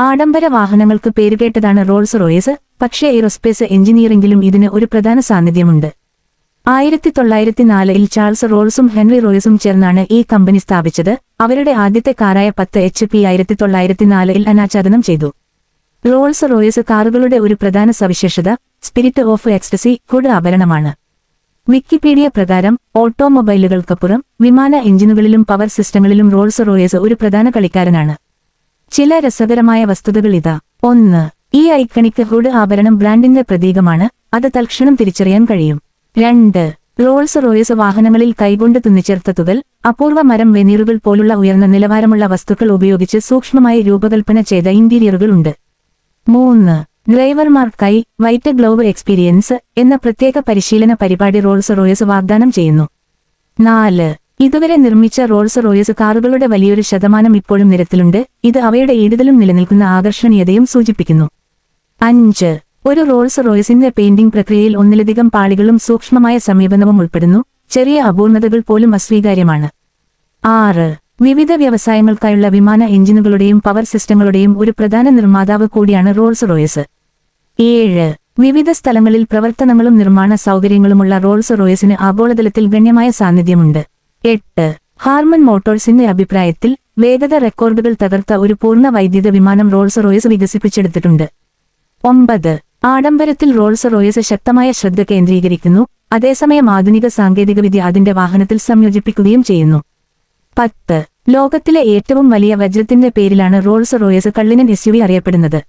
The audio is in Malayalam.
ആഡംബര വാഹനങ്ങൾക്ക് പേരുകേട്ടതാണ് റോൾസ് റോയസ് പക്ഷേ എയ്റോസ്പേസ് എഞ്ചിനീയറിംഗിലും ഇതിന് ഒരു പ്രധാന സാന്നിധ്യമുണ്ട്. ആയിരത്തി തൊള്ളായിരത്തി നാലിൽ ചാൾസ് റോൾസും ഹെൻറി റോയസും ചേർന്നാണ് ഈ കമ്പനി സ്ഥാപിച്ചത്. അവരുടെ ആദ്യത്തെ കാറായ പത്ത് എച്ച് പി ആയിരത്തി തൊള്ളായിരത്തി നാലിൽ ചെയ്തു. റോൾസ് റോയസ് കാറുകളുടെ ഒരു പ്രധാന സവിശേഷത സ്പിരിറ്റ് ഓഫ് എക്സ്റ്റസി കൂട് ആഭരണമാണ്. വിക്കിപീഡിയ പ്രകാരം ഓട്ടോമൊബൈലുകൾക്കപ്പുറം വിമാന എഞ്ചിനുകളിലും പവർ സിസ്റ്റങ്ങളിലും റോൾസ് റോയസ് ഒരു പ്രധാന കളിക്കാരനാണ്. ചില രസകരമായ വസ്തുതകൾ ഇതാ. ഒന്ന് ഈ ഐക്കണിക്ക് ഹുഡ് ആഭരണം ബ്രാൻഡിന്റെ പ്രതീകമാണ് അത് തൽക്ഷണം തിരിച്ചറിയാൻ കഴിയും. രണ്ട് റോൾസ് റോയസ് വാഹനങ്ങളിൽ കൈകൊണ്ട് തുന്നിച്ചേർത്ത തുകൽ അപൂർവ മരം വെനീറുകൾ പോലുള്ള ഉയർന്ന നിലവാരമുള്ള വസ്തുക്കൾ ഉപയോഗിച്ച് സൂക്ഷ്മമായി രൂപകൽപ്പന ചെയ്ത ഇന്റീരിയറുകൾ ഉണ്ട് മൂന്ന് ഡ്രൈവർമാർക്കായി വൈറ്റ് ഗ്ലോവ് എക്സ്പീരിയൻസ് എന്ന പ്രത്യേക പരിശീലന പരിപാടി റോൾസ് റോയസ് വാഗ്ദാനം ചെയ്യുന്നു. നാല് ഇതുവരെ നിർമ്മിച്ച റോൾസ് റോയസ് കാറുകളുടെ വലിയൊരു ശതമാനം ഇപ്പോഴും നിരത്തിലുണ്ട്. ഇത് അവയുടെ ഈടുതലും നിലനിൽക്കുന്ന ആകർഷണീയതയും സൂചിപ്പിക്കുന്നു. അഞ്ച്. ഒരു റോൾസ് റോയസിന്റെ പെയിന്റിംഗ് പ്രക്രിയയിൽ ഒന്നിലധികം പാളികളും സൂക്ഷ്മമായ സമീപനവും ഉൾപ്പെടുന്നു. ചെറിയ അപൂർണതകൾ പോലും അസ്വീകാര്യമാണ്. ആറ്. വിവിധ വ്യവസായങ്ങൾക്കായുള്ള വിമാന എഞ്ചിനുകളുടെയും പവർ സിസ്റ്റങ്ങളുടെയും ഒരു പ്രധാന നിർമ്മാതാവ് കൂടിയാണ് റോൾസ് റോയസ്. ഏഴ്. വിവിധ സ്ഥലങ്ങളിൽ പ്രവർത്തനങ്ങളും നിർമ്മാണ സൗകര്യങ്ങളുമുള്ള റോൾസ് റോയസിന് ആഗോളതലത്തിൽ ഗണ്യമായ സാന്നിധ്യമുണ്ട്. എട്ട്. ഹാർമൻ മോട്ടോഴ്സിന്റെ അഭിപ്രായത്തിൽ വേഗത റെക്കോർഡുകൾ തകർത്ത ഒരു പൂർണ വൈദ്യുത വിമാനം റോൾസ് റോയസ് വികസിപ്പിച്ചെടുത്തിട്ടുണ്ട്. ഒമ്പത്. ആഡംബരത്തിൽ റോൾസ് റോയസ് ശക്തമായ ശ്രദ്ധ കേന്ദ്രീകരിക്കുന്നു. അതേസമയം ആധുനിക സാങ്കേതികവിദ്യ അതിന്റെ വാഹനത്തിൽ സംയോജിപ്പിക്കുകയും ചെയ്യുന്നു. പത്ത്. ലോകത്തിലെ ഏറ്റവും വലിയ വജ്രത്തിന്റെ പേരിലാണ് റോൾസ് റോയസ് കള്ളിനൻ എസ് അറിയപ്പെടുന്നത്.